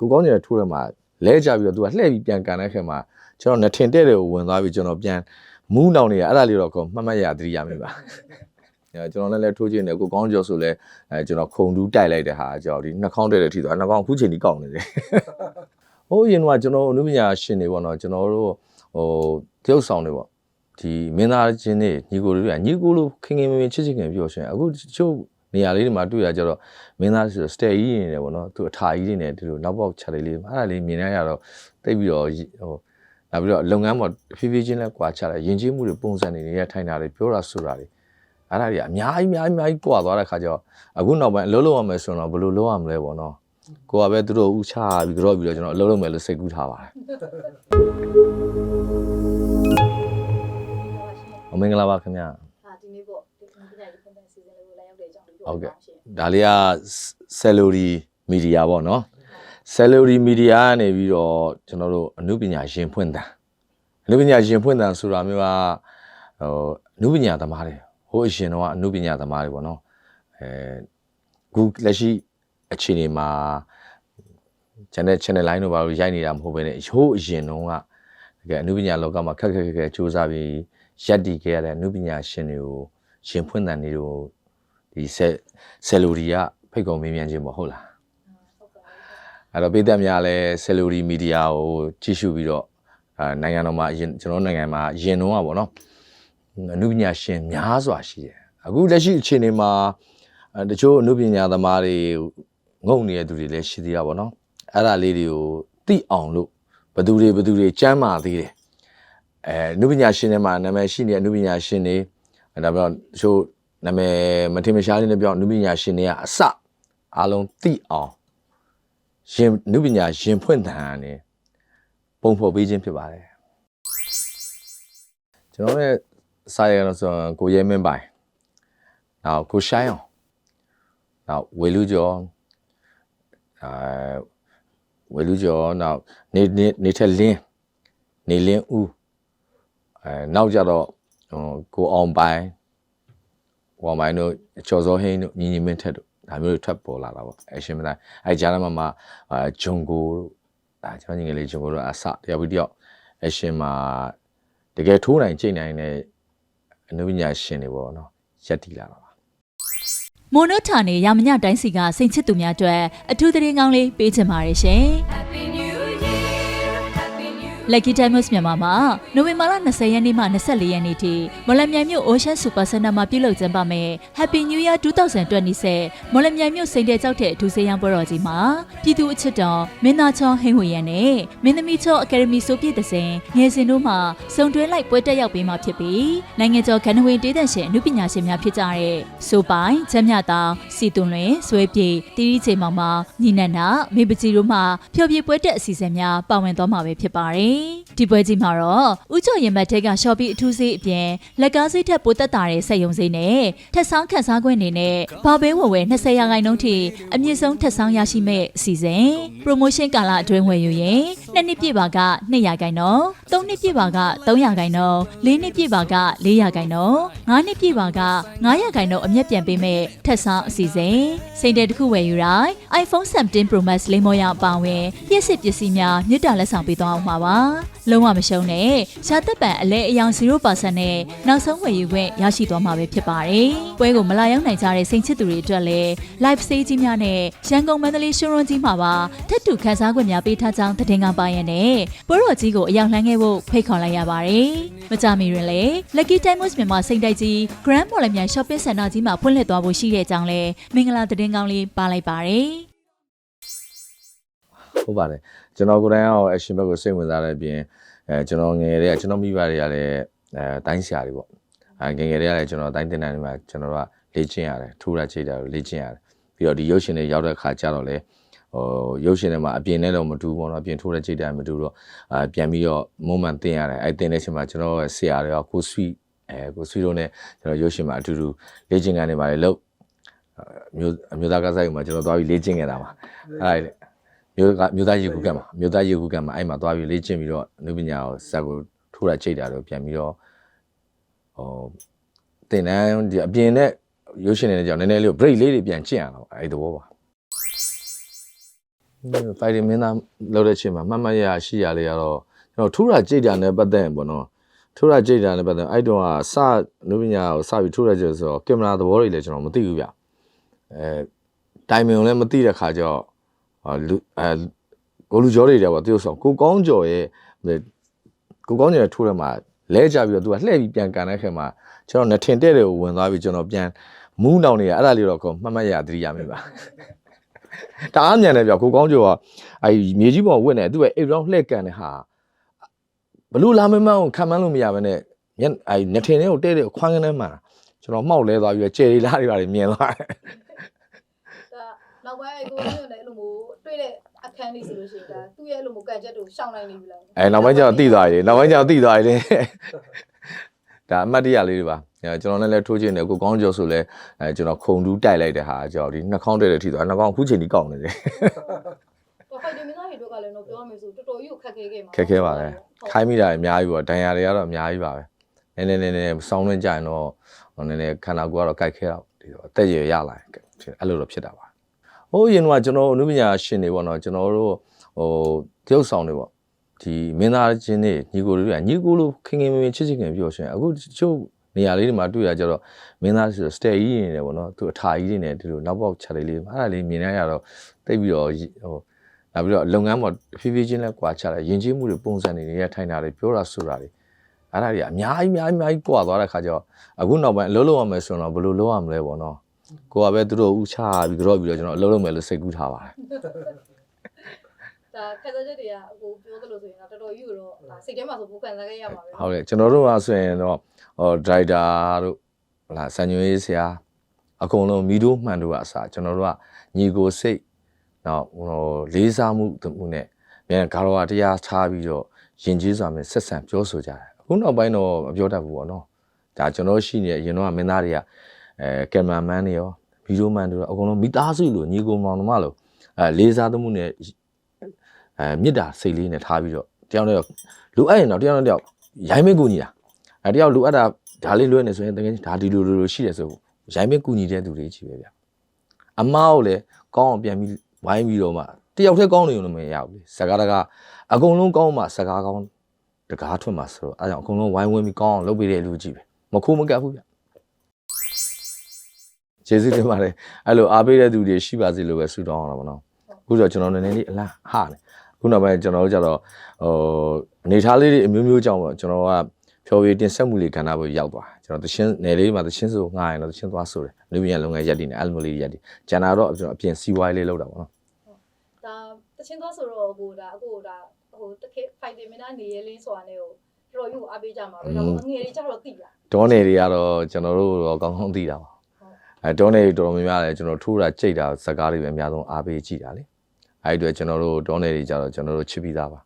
ကိုကောင်းကျင်ထိုးတယ်မှာလဲကြပြီးတော့သူကလှည့်ပြီးပြန်ကန်တဲ့ခင်မှာကျွန်တော်နှထင်တဲ့တွေကိုဝင်သွားပြီးကျွန်တော်ပြန်မူးနောင်နေရအဲ့ဒါလေးတော့ကိုမှတ်မှတ်ရသတိရမိပါအဲကျွန်တော်လည်းလည်းထိုးချင်တယ်ကိုကောင်းကျော်ဆိုလဲအဲကျွန်တော်ခုံတူးတိုက်လိုက်တဲ့ဟာကျွန်တော်ဒီနှာခေါင်းတဲ့တဲ့အထိဆိုနှာခေါင်းအခုချိန်ကြီးကောက်နေတယ်ဟိုရင်ကကျွန်တော်အနုပညာရှင်တွေပေါ့နော်ကျွန်တော်တို့ဟိုတရုပ်ဆောင်တွေပေါ့ဒီမင်းသားချင်းတွေညီကိုတွေကညီကိုလိုခင်ခင်မင်မင်ချစ်ချစ်ခင်ပြောရှင်အခုတချို့ နေရာလေးတွေမှာတွေ့ရကြတော့မင်းသားဆိုစတဲကြီးနေတယ်ပေါ့နော်သူအထာကြီးတွေနဲ့ဒီလိုနောက်ပေါက်ချက်လေးလေးအဲ့ဒါလေးမြင်ရရတော့တိတ်ပြီးတော့ဟိုနောက်ပြီးတော့လုပ်ငန်းပေါ်ဖြည်းဖြည်းချင်းလဲကွာချတယ်ယဉ်ကျေးမှုတွေပုံစံတွေနေရထိုင်တာတွေပြောတာဆိုတာတွေအဲ့ဒါတွေအများကြီးအများကြီးအများကြီးကွာသွားတဲ့ခါကျတော့အခုနောက်ပိုင်းအလုပ်လုပ်ရမယ်ဆိုတော့ဘယ်လိုလုပ်ရမလဲပေါ့နော်ကိုကပဲသူတို့ဥချပြီးတော့ပြီးတော့ကျွန်တော်အလုပ်လုပ်မယ်လို့စိတ်ကူးထားပါတယ်အမင်္ဂလာပါခင်ဗျာ ဟုတ်ကဲ့ပါရှင်ဒါလေးက celery media ပေါ့နော် celery media ကနေပြီးတော့ကျွန်တော်တို့အနုပညာရှင်ဖွင့်တာအနုပညာရှင်ဖွင့်တာဆိုတာမျိုးကဟိုအနုပညာသမားတွေဟိုအရှင်တော့ကအနုပညာသမားတွေပေါ့နော်အဲခုလက်ရှိအခြေအနေမှာ channel channel line တို့ဘာလို့ရိုက်နေတာမဟုတ်ဘဲနဲ့ဟိုအရင်တော့ကတကယ်အနုပညာလောကမှာခက်ခက်ခက်ခက်စူးစမ်းပြီးရက်တည်ခဲ့ရတဲ့အနုပညာရှင်တွေကိုရှင်ဖွင့်တဲ့နေတို့ ဒီဆက်ဆယ်လိုရီကဖိတ်ကုန်မင်းမြန်ခြင်းမဟုတ်လားဟုတ်ကဲ့အဲ့တော့ပြည်သက်များလည်းဆယ်လိုရီမီဒီယာကိုကြည့်ရှုပြီးတော့အာနိုင်ငံတော်မှာအရင်ကျွန်တော်တို့နိုင်ငံမှာအရင်တော့ကပေါ့နော်အနုပညာရှင်များစွာရှိတယ်အခုလက်ရှိအခြေအနေမှာအဲတချို့အနုပညာသမားတွေငုံနေတဲ့သူတွေလည်းရှိသေးတာပေါ့နော်အဲ့ဒါလေးတွေကိုသိအောင်လို့ဘယ်သူတွေဘယ်သူတွေကြမ်းမာသေးတယ်အဲအနုပညာရှင်တွေမှာနာမည်ရှိနေတဲ့အနုပညာရှင်တွေအဲဒါပြောတချို့ နာမည်မထင်မရှားလေးတွေပြောအနုပညာရှင်တွေကအစအားလုံးသိအောင်ရင်နုပညာရင်ဖွင့်တန်နဲ့ပုံဖော်ပေးခြင်းဖြစ်ပါတယ်ကျွန်တော်ရဲ့စာရကတော့ဆိုရင်ကိုရဲမင်းပိုင်နောက်ကိုရှိုင်းအောင်နောက်ဝေလူကျော်အဲဝေလူကျော်နောက်နေနေနေထက်လင်းနေလင်းဦးအဲနောက်ကြတော့ဟိုကိုအောင်ပိုင် ဝမ်ပိုင်တို့ချော်စောဟင်းတို့ညီညီမင်းထက်တို့ဒါမျိုးတွေထွက်ပေါ်လာတာပေါ့အရှင်မသားအဲဂျာနမမှာအာဂျုံကိုတို့ဒါကျွန်တော်ညီငယ်လေးဂျုံကိုတို့အစတယောက်ပြီးတယောက်အရှင်မှာတကယ်ထိုးနိုင်ကြိတ်နိုင်တဲ့အနုပညာရှင်တွေပေါ့နော်ရက်တီလာတာပါမိုနိုထာနေရမညတိုင်းစီကစိန်ချစ်သူများအတွက်အထူးသတင်းကောင်းလေးပေးချင်ပါတယ်ရှင်။ Lucky Diamonds မြန်မာမှာနိုဝင်ဘာလ20ရက်နေ့မှ24ရက်နေ့ထိမော်လမြိုင်မြို့ Ocean Super Center မှာပြုလုပ်ကျင်းပမယ် Happy New Year 2020မော်လမြိုင်မြို့စိန်တဲ့ကြောက်တဲ့အထူးစေးရန်ပွဲတော်ကြီးမှာပြည်သူအချစ်တော်မင်းသားချောဟင်းဝေရန်နဲ့မင်းသမီးချောအကယ်ဒမီဆိုပြည့်တဲ့စဉ်ငယ်စဉ်တို့မှာစုံတွဲလိုက်ပွဲတက်ရောက်ပေးမှာဖြစ်ပြီးနိုင်ငံကျော်ကန်နဝေတေးတဲ့ရှင်အမှုပညာရှင်များဖြစ်ကြတဲ့ဆိုပိုင်ချမ်းမြတောင်စီတွန်လွင်ဇွဲပြေတီရီချိန်မောင်မောင်ညီနန္ဒမေပကြီးတို့မှဖျော်ဖြေပွဲတက်အစီအစဉ်များပါဝင်သွားမှာပဲဖြစ်ပါတယ်။ဒီပွဲကြီးမှာတော့ဥကျော်ရင်မတ်ထက်ကရှော့ပီအထူးစေးအပြင်လက်ကားစိတ်ထက်ပိုတက်တာတဲ့စက်ယုံစေးနဲ့ထက်ဆောင်ခန်းစားခွင့်အနေနဲ့ဘာဘဲဝယ်ဝယ်20ရာခိုင်နှုန်းထိအမြင့်ဆုံးထက်ဆောင်ရရှိမဲ့အစီအစဉ် promotion ကာလအတွင်းဝယ်ယူရင်နှစ်နှစ်ပြည့်ပါက2ရာခိုင်နှုန်း3နှစ်ပြည့်ပါက3ရာခိုင်နှုန်း4နှစ်ပြည့်ပါက4ရာခိုင်နှုန်း5နှစ်ပြည့်ပါက9ရာခိုင်နှုန်းအမြတ်ပြန်ပေးမဲ့ထက်ဆောင်အစီအစဉ်စိန်တဲ့တစ်ခုဝယ်ယူတိုင်း iPhone 17 Pro Max လိမ္မော်ရအပါအဝင်ပြည့်စစ်ပစ္စည်းများမြစ်တာလက်ဆောင်ပေးသွားအောင်ပါပါလုံးဝမရှုံးနဲ့ရှားသက်ပံအလဲအယောင်0%နဲ့နောက်ဆုံးဝယ်ယူခွင့်ရရှိသွားမှာပဲဖြစ်ပါတယ်ပွဲကိုမလာရောက်နိုင်ကြတဲ့စိန်ချစ်သူတွေအတွက်လည်း live stage ကြီးများနဲ့ရန်ကုန်မန္တလေးရှုံရွန်ကြီးမှာပါထက်တူခန်းစားခွင့်များပေးထားကြောင်းသတင်းကပါရတဲ့ပွဲတော်ကြီးကိုအရောက်လှမ်းခဲ့ဖို့ဖိတ်ခေါ်လိုက်ရပါတယ်မကြမီတွင်လည်း Lucky Diamonds မြန်မာစိန်တိုက်ကြီး Grand Mall မြန် Shopping Center ကြီးမှာဖွင့်လှစ်သွားဖို့ရှိတဲ့အကြောင်းလည်းမင်္ဂလာသတင်းကောင်းလေးပါလိုက်ပါတယ် ဟုတ်ပါတယ်ကျွန်တော်ကိုယ်တိုင်ရောအရှင်ဘက်ကိုစိတ်ဝင်စားတဲ့အပြင်အဲကျွန်တော်ငယ်တွေကကျွန်တော်မိဘတွေကလည်းအဲတိုင်းဆရာတွေပေါ့အဲငယ်ငယ်တွေကလည်းကျွန်တော်တိုင်းတင်တန်းတွေမှာကျွန်တော်တို့ကလေ့ကျင့်ရတယ်ထိုးရချိတ်တာကိုလေ့ကျင့်ရတယ်ပြီးတော့ဒီရုပ်ရှင်တွေရောက်တဲ့ခါကျတော့လေဟိုရုပ်ရှင်တွေမှာအပြင်နဲ့တော့မတူဘူးပေါ့နော်အပြင်ထိုးတဲ့ချိတ်တာမတူတော့အာပြန်ပြီးတော့ moment တင်ရတယ်အဲတင်တဲ့အချိန်မှာကျွန်တော်ရဲ့ဆရာတွေကကိုဆွီအဲကိုဆွီတို့ ਨੇ ကျွန်တော်ရုပ်ရှင်မှာအတူတူလေ့ကျင့်ခန်းတွေမှာလည်းလုပ်မျိုးအမျိုးသားကစားယူမှာကျွန်တော်သွားပြီးလေ့ကျင့်ခဲ့တာပါအဲဒါ မျိုးကမျိုးသားရေကူကတ်မှာမျိုးသားရေကူကတ်မှာအဲ့မှာသွားပြီးလေ့ကျင့်ပြီးတော့အနုပညာကိုစက်ကိုထိုးတာချိတ်တာတော့ပြန်ပြီးတော့ဟိုတင်တန်းဒီအပြင်နဲ့ရုပ်ရှင်တွေကြောင့်နည်းနည်းလေး break လေးတွေပြန်ကျင့်ရအောင်အဲ့ဒီသဘောပါဖိုင်တင်မင်းသားလောက်တဲ့ချိန်မှာမှတ်မှတ်ရရရှိရလေးကတော့ကျွန်တော်ထူတာကြိတ်တာနဲ့ပတ်သက်ရင်ပေါ့နော်ထူတာကြိတ်တာနဲ့ပတ်သက်ရင်အဲ့တုန်းကစနုပညာကိုစပြီးထူတာကြိတ်ဆိုတော့ကင်မရာသဘောတွေလည်းကျွန်တော်မသိဘူးဗျအဲတိုင်မင်ကိုလည်းမသိတဲ့ခါကျတော့အာ လူအဲကိုလူကျော်တွေတဲ့ပေါ့တရုတ်ဆောင်ကိုကောင်းကျော်ရဲ့ကိုကောင်းကျော်ရဲ့ထိုးထဲမှာလဲကြပြီးတော့သူကလှည့်ပြီးပြန်ကန်တဲ့ခင်မှာကျွန်တော်နှထင်တဲ့တွေကိုဝင်သွားပြီးကျွန်တော်ပြန်မူးနောင်နေရအဲ့ဒါလေးတော့ကိုမှတ်မှတ်ရသတိရမိပါတအားမြန်တယ်ဗျကိုကောင်းကျော်ကအဲမြေကြီးပေါ်ဝင့်နေသူ့ရဲ့အိမ်ရောင်းလှည့်ကန်တဲ့ဟာဘလို့လာမမှန်းကိုခံမှန်းလို့မရဘဲနဲ့မျက်အဲနှထင်လေးကိုတဲ့တဲ့ခွန်းကန်းထဲမှာကျွန်တော်မှောက်လဲသွားပြီးတော့ကြယ်ရီလားတွေပါတွေမြင်သွားတယ်ဒါ နောက်ပိုင်းအဲ့ကိုမျိုးနဲ့အဲ့လိုမျိုးတွေ့တဲ့အခန်းလေးဆိုလို့ရှိရင်ဒါသူ့ရဲ့အဲ့လိုမျိုးကန်ချက်တို့ရှောင်းနိုင်နေပြီလားအဲနောက်ပိုင်းကျတော့တိသွားတယ်နောက်ပိုင်းကျတော့တိသွားတယ်ဒါအမှတ်တရလေးတွေပါအဲကျွန်တော်လည်းလည်းထိုးချင်တယ်ကိုကောင်းကျော်ဆိုလဲအဲကျွန်တော်ခုံတူးတိုက်လိုက်တဲ့ဟာကျွန်တော်ဒီနှာခေါင်းတဲ့တဲ့ထိသွားနှာခေါင်းအခုချိန်ကြီးကောက်နေတယ်တော့ဖိုက်တင်မင်းသားတွေတို့ကလည်းတော့ပြောရမယ်ဆိုတော်တော်ကြီးကိုခက်ခဲခဲ့မှာခက်ခဲပါလေခိုင်းမိတာအများကြီးပေါ့ဒဏ်ရာတွေကတော့အများကြီးပါပဲနည်းနည်းနည်းနည်းစောင်းနှင်းကြရင်တော့ဟိုနည်းနည်းခန္ဓာကိုယ်ကတော့ကြိုက်ခဲတော့ဒီတော့အသက်ရရလာရင်အဲ့လိုတော့ဖြစ်တာပါ ဟိုရင်တော့ကျွန်တော်အနုပညာရှင်တွေပေါ့နော်ကျွန်တော်တို့ဟိုတရုပ်ဆောင်တွေပေါ့ဒီမင်းသားချင်းတွေညီကိုတွေကညီကိုလိုခင်ခင်မင်မင်ချစ်ချစ်ခင်ပြောရှင်အခုတချို့နေရာလေးတွေမှာတွေ့ရကြတော့မင်းသားဆိုစတဲကြီးနေတယ်ပေါ့နော်သူအထာကြီးတွေနဲ့ဒီလိုနောက်ပေါက်ချက်လေးလေးအဲ့ဒါလေးမြင်ရရတော့တိတ်ပြီးတော့ဟိုနောက်ပြီးတော့လုပ်ငန်းပေါ်ဖြည်းဖြည်းချင်းလဲကွာချတယ်ယဉ်ကျေးမှုတွေပုံစံတွေနေရထိုင်တာတွေပြောတာဆိုတာတွေအဲ့ဒါတွေအများကြီးအများကြီးအများကြီးကွာသွားတဲ့ခါကျတော့အခုနောက်ပိုင်းအလုပ်လုပ်ရမယ်ဆိုတော့ဘယ်လိုလုပ်ရမလဲပေါ့နော် ကိုကပဲသူတို့ဥချပြီးကြော့ပြီးတော့ကျွန်တော်အလုပ်လုပ်မယ်လို့စိတ်ကူးထားပါတယ်ဒါခက်ခဲချက်တွေကအခုပြောသလိုဆိုရင်တော့တော်တော်ကြီးကိုတော့ဒါစိတ်ထဲမှာဆိုဘူးခံစားခဲ့ရပါပဲဟုတ်တယ်ကျွန်တော်တို့ကဆိုရင်တော့ဟိုဒရိုက်တာတို့ဟလာစံညွှန်းရေးဆရာအကုန်လုံးမီဒိုမှန်တို့ကအစားကျွန်တော်တို့ကညီကိုစိတ်နောက်ဟိုလေးစားမှုမှုနဲ့မြန်ကာရောတရားထားပြီးတော့ယဉ်ကျေးစွာနဲ့ဆက်ဆံပြောဆိုကြတယ်အခုနောက်ပိုင်းတော့မပြောတတ်ဘူးပေါ့နော်ဒါကျွန်တော်ရှိနေအရင်တော့မင်းသားတွေက အဲကင်မရာမန်တွေရောဗီဒီယိုမန်တွေရောအကုန်လုံးမိသားစုလိုညီကိုမောင်နှမလိုအဲလေးစားသမှုနဲ့အဲမေတ္တာစိတ်လေးနဲ့ထားပြီးတော့တယောက်နဲ့တော့လူအဲ့ရင်တော့တယောက်နဲ့တယောက်ရိုင်းမင်းကူညီတာအဲတယောက်လူအပ်တာဒါလေးလွဲနေဆိုရင်တကယ်ဒါဒီလိုလိုလိုရှိတယ်ဆိုရိုင်းမင်းကူညီတဲ့သူတွေကြီးပဲဗျအမားကိုလည်းကောင်းအောင်ပြန်ပြီးဝိုင်းပြီးတော့မှတယောက်တည်းကောင်းနေလို့မရဘူးလေစကားတကားအကုန်လုံးကောင်းမှစကားကောင်းတကားထွက်မှာဆိုတော့အဲကြောင့်အကုန်လုံးဝိုင်းဝန်းပြီးကောင်းအောင်လုပ်ပေးတဲ့လူကြီးပဲမခိုးမကပ်ဘူးဗျ ကျေးဇူးတင်ပါတယ်အဲ့လိုအားပေးတဲ့သူတွေရှိပါစေလို့ပဲဆုတောင်းရတာပေါ့နော်အခုတော့ကျွန်တော်နည်းနည်းလေးအလားဟာနေခုနောက်ပိုင်းကျွန်တော်တို့ကြတော့ဟိုအနေထားလေးတွေအမျိုးမျိုးကြောင့်ပေါ့ကျွန်တော်ကဖြော်ရည်တင်ဆက်မှုလေးကဏ္ဍပေါ်ရောက်သွားကျွန်တော်တချင်းနယ်လေးမှာတချင်းဆိုငှားရင်တော့တချင်းသွားဆိုတယ်လူမြန်လုံငယ်ရက်တည်နေအဲ့လိုမျိုးလေးရက်တည်ကျန်တာတော့ကျွန်တော်အပြင်စီဝိုင်းလေးလောက်တာပေါ့နော်ဒါတချင်းသွားဆိုတော့ဟိုဒါအခုဒါဟိုတခေဖိုက်တင်မင်းသားနေရဲလင်းဆိုတာနဲ့ဟိုတော်တော်ကြီးကိုအားပေးကြမှာပဲဒါပေမဲ့ငွေတွေကြတော့တိလားဒေါနယ်တွေကတော့ကျွန်တော်တို့တော့ကောင်းကောင်းသိတာပါ အဲဒေါနယ်တွေတော်တော်များများလည်းကျွန်တော်ထိုးတာကြိတ်တာစကားတွေပဲအများဆုံးအားပေးကြည့်တာလေအဲ့ဒီအတွက်ကျွန်တော်တို့ဒေါနယ်တွေကြတော့ကျွန်တော်တို့ချစ်ပြီးသားပါ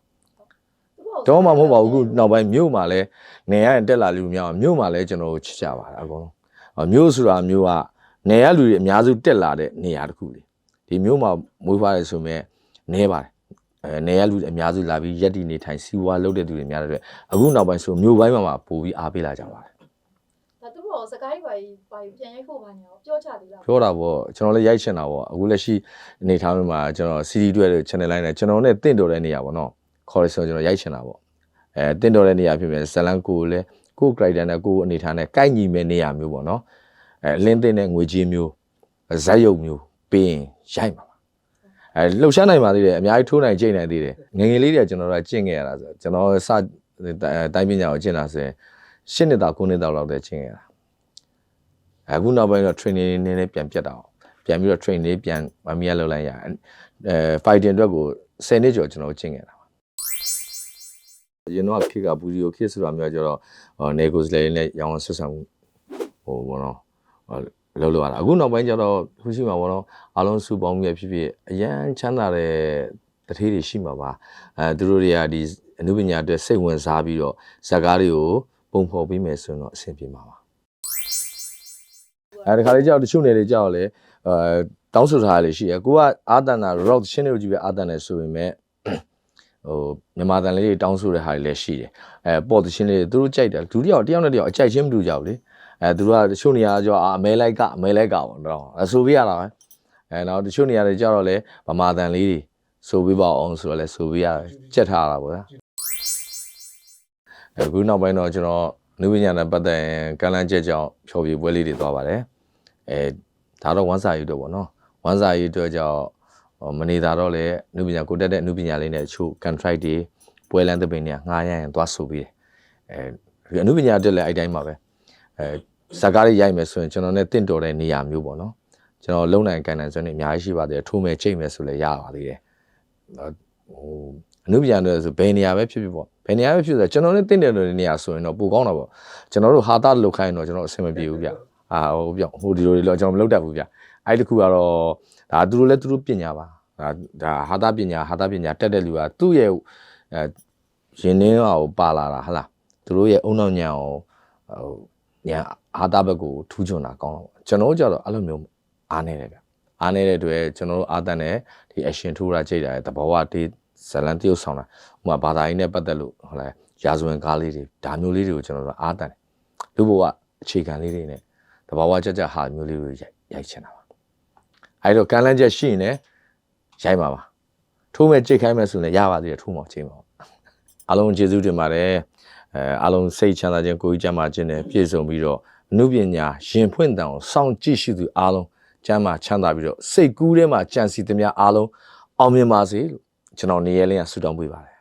တော့မှမဟုတ်ပါဘူးအခုနောက်ပိုင်းမြို့မှာလည်းနေရရင်တက်လာလူများမြို့မှာလည်းကျွန်တော်တို့ချစ်ကြပါတာအကုန်လုံးအော်မြို့ဆိုတာမြို့ကနေရလူတွေအများစုတက်လာတဲ့နေရာတစ်ခုလေဒီမြို့မှာမွေးဖွားတယ်ဆိုမဲ့နေပါတယ်အဲနေရလူတွေအများစုလာပြီးရက်တီနေထိုင်စီဝါလုပ်တဲ့သူတွေများတဲ့အတွက်အခုနောက်ပိုင်းဆိုမြို့ပိုင်းမှာမှာပို့ပြီးအားပေးလာကြပါတယ် ဒါသူတို့စကားကြီးပါပါပြန်ရိုက်ဖို့ပါညာပြောချသေးလားပြောတာပေါ့ကျွန်တော်လည်းရိုက်ချင်တာပေါ့အခုလက်ရှိအနေထားမျိုးမှာကျွန်တော် CD တွေ့တဲ့ channel line နဲ့ကျွန်တော်နဲ့တင့်တော်တဲ့နေရာပေါ့နော်ခေါ်ရဆိုကျွန်တော်ရိုက်ချင်တာပေါ့အဲတင့်တော်တဲ့နေရာဖြစ်ဖြစ်ဇလန်ကိုလည်းကို character နဲ့ကိုအနေထားနဲ့ကိုက်ညီမဲ့နေရာမျိုးပေါ့နော်အဲအလင်းသိတဲ့ငွေကြေးမျိုးဇက်ရုပ်မျိုးပြီးရင်ရိုက်မှာပါအဲလှုပ်ရှားနိုင်ပါသေးတယ်အများကြီးထိုးနိုင်ကြိတ်နိုင်သေးတယ်ငယ်ငယ်လေးတွေကကျွန်တော်တို့ကကျင့်ခဲ့ရတာဆိုကျွန်တော်စတိုင်းပညာကိုကျင့်တာဆိုရင်၈နှစ်တာ9နှစ်တာလောက်တည်းကျင့်ခဲ့ရတာ အခုနောက်ပိုင်းတော့ training နည်းနည်းပြန်ပြတ်တာအောင်ပြန်ပြီးတော့ training လေးပြန်မမီရလောက်လိုက်ရအဲ fighting အတွက်ကို10နှစ်ကျော်ကျွန်တော်ကျင့်ခဲ့တာပါအရင်တော့ခေတ်ကဘူဒီယိုခေတ်ဆိုတာမျိုးကျတော့နေကိုစလေနဲ့ရောင်းဆက်ဆံမှုဟိုဘောနော်လောက်လောက်ရတာအခုနောက်ပိုင်းကျတော့ခုရှိမှာဘောနော်အားလုံးစုပေါင်းပြီးဖြစ်ဖြစ်အရန်ချမ်းသာတဲ့တထေးတွေရှိမှာပါအဲသူတို့တွေကဒီအနုပညာအတွက်စိတ်ဝင်စားပြီးတော့ဇာတ်ကားတွေကိုပုံဖော်ပေးမယ်ဆိုရင်တော့အဆင်ပြေမှာပါ အဲဒီခါလေးကြောက်တချို့နေတွေကြောက်လေအဲတောင်းဆိုထားရလေရှိရကိုကအာတန်တာ rock ရှင်းနေလို့ကြည့်ပဲအာတန်တယ်ဆိုပေမဲ့ဟိုမြန်မာတန်လေးတွေတောင်းဆိုတဲ့ဟာတွေလည်းရှိတယ်အဲပေါ်တချင်းလေးတွေသူတို့ကြိုက်တယ်ဒုတိယတယောက်နဲ့တယောက်အကြိုက်ချင်းမတူကြဘူးလေအဲသူတို့ကတချို့နေရာကြောအာအမဲလိုက်ကအမဲလိုက်ကပေါ့တော့အဆိုပြရတာပဲအဲနောက်တချို့နေရာတွေကြောက်တော့လေဗမာတန်လေးတွေဆိုပေးပါအောင်ဆိုတော့လဲဆိုပေးရကြက်ထားတာပေါ့ဗျာအခုနောက်ပိုင်းတော့ကျွန်တော်နုပညာနဲ့ပတ်သက်ရင်ကန့်လန့်ချက်ကြောင့်ဖြောပြပွဲလေးတွေသွားပါတယ် အဲဒါတော့ဝမ်းစာရေးတော့ပေါ့နော်ဝမ်းစာရေးအတွက်ကြောင့်ဟိုမနေတာတော့လေနုပညာကိုတက်တဲ့နုပညာလေးနဲ့အချို့ contract တွေပွဲလန်းသပင်တွေငှားရရင်သွားဆိုပေးတယ်အဲအနုပညာတက်လည်းအဲ့တိုင်းပါပဲအဲဇာကားလေးရိုက်မယ်ဆိုရင်ကျွန်တော်နဲ့တင့်တော်တဲ့နေရာမျိုးပေါ့နော်ကျွန်တော်လုံနိုင်ကန်နိုင်စွမ်းနေအများကြီးရှိပါတယ်ထိုးမယ်ချိန်မယ်ဆိုလည်းရပါသေးတယ်ဟိုအနုပညာတွေဆိုဘယ်နေရာပဲဖြစ်ဖြစ်ပေါ့ဘယ်နေရာပဲဖြစ်ဆိုကျွန်တော်လည်းတင့်တယ်လို့နေရာဆိုရင်တော့ပိုကောင်းတာပေါ့ကျွန်တော်တို့ဟာတာလုတ်ခိုင်းတော့ကျွန်တော်အဆင်မပြေဘူးဗျ အာဟိုပြောဟိုဒီလိုတွေတော့ကျွန်တော်မလုပ်တတ်ဘူးဗျအဲ့ဒီတစ်ခုကတော့ဒါသူတို့လည်းသူတို့ပညာပါဒါဒါဟာတာပညာဟာတာပညာတက်တဲ့လူကသူ့ရဲ့အဲရင်နှင်းအောင်ပါလာတာဟလားသူတို့ရဲ့အုံနောက်ညံကိုဟိုညာဟာတာဘက်ကိုထူးချွန်တာကောင်းတော့ကျွန်တော်တို့ကြတော့အဲ့လိုမျိုးအားနေတယ်ဗျအားနေတဲ့အတွက်ကျွန်တော်တို့အားတန်တဲ့ဒီ action ထိုးတာကြိတ်တာတဲ့သဘောဝတေးဇလန်တရုပ်ဆောင်တာဥပမာဘာသာရေးနဲ့ပတ်သက်လို့ဟုတ်လားရာဇဝင်ကားလေးတွေဒါမျိုးလေးတွေကိုကျွန်တော်တို့အားတန်တယ်လူဘဝအခြေခံလေးတွေနဲ့ သဘောဝကြကြဟာမျိုးလေးတွေရိုက်ရိုက်ချင်တာပါအဲဒါကမ်းလန်းချက်ရှိရင်လည်းရိုက်ပါပါထိုးမဲ့ကြိတ်ခိုင်းမဲ့ဆိုရင်လည်းရပါသေးတယ်ထိုးမှချိန်ပါအားလုံးကျေးဇူးတင်ပါတယ်အဲအားလုံးစိတ်ချမ်းသာခြင်းကိုယ်ကြီးကျမ်းမာခြင်းနဲ့ပြည့်စုံပြီးတော့အမှုပညာရင်ဖွင့်တန်ကိုစောင့်ကြည့်ရှိသူအားလုံးကျမ်းမာချမ်းသာပြီးတော့စိတ်ကူးထဲမှာကြံစီသမျှအားလုံးအောင်မြင်ပါစေလို့ကျွန်တော်နေရဲလင်းကဆုတောင်းပေးပါတယ်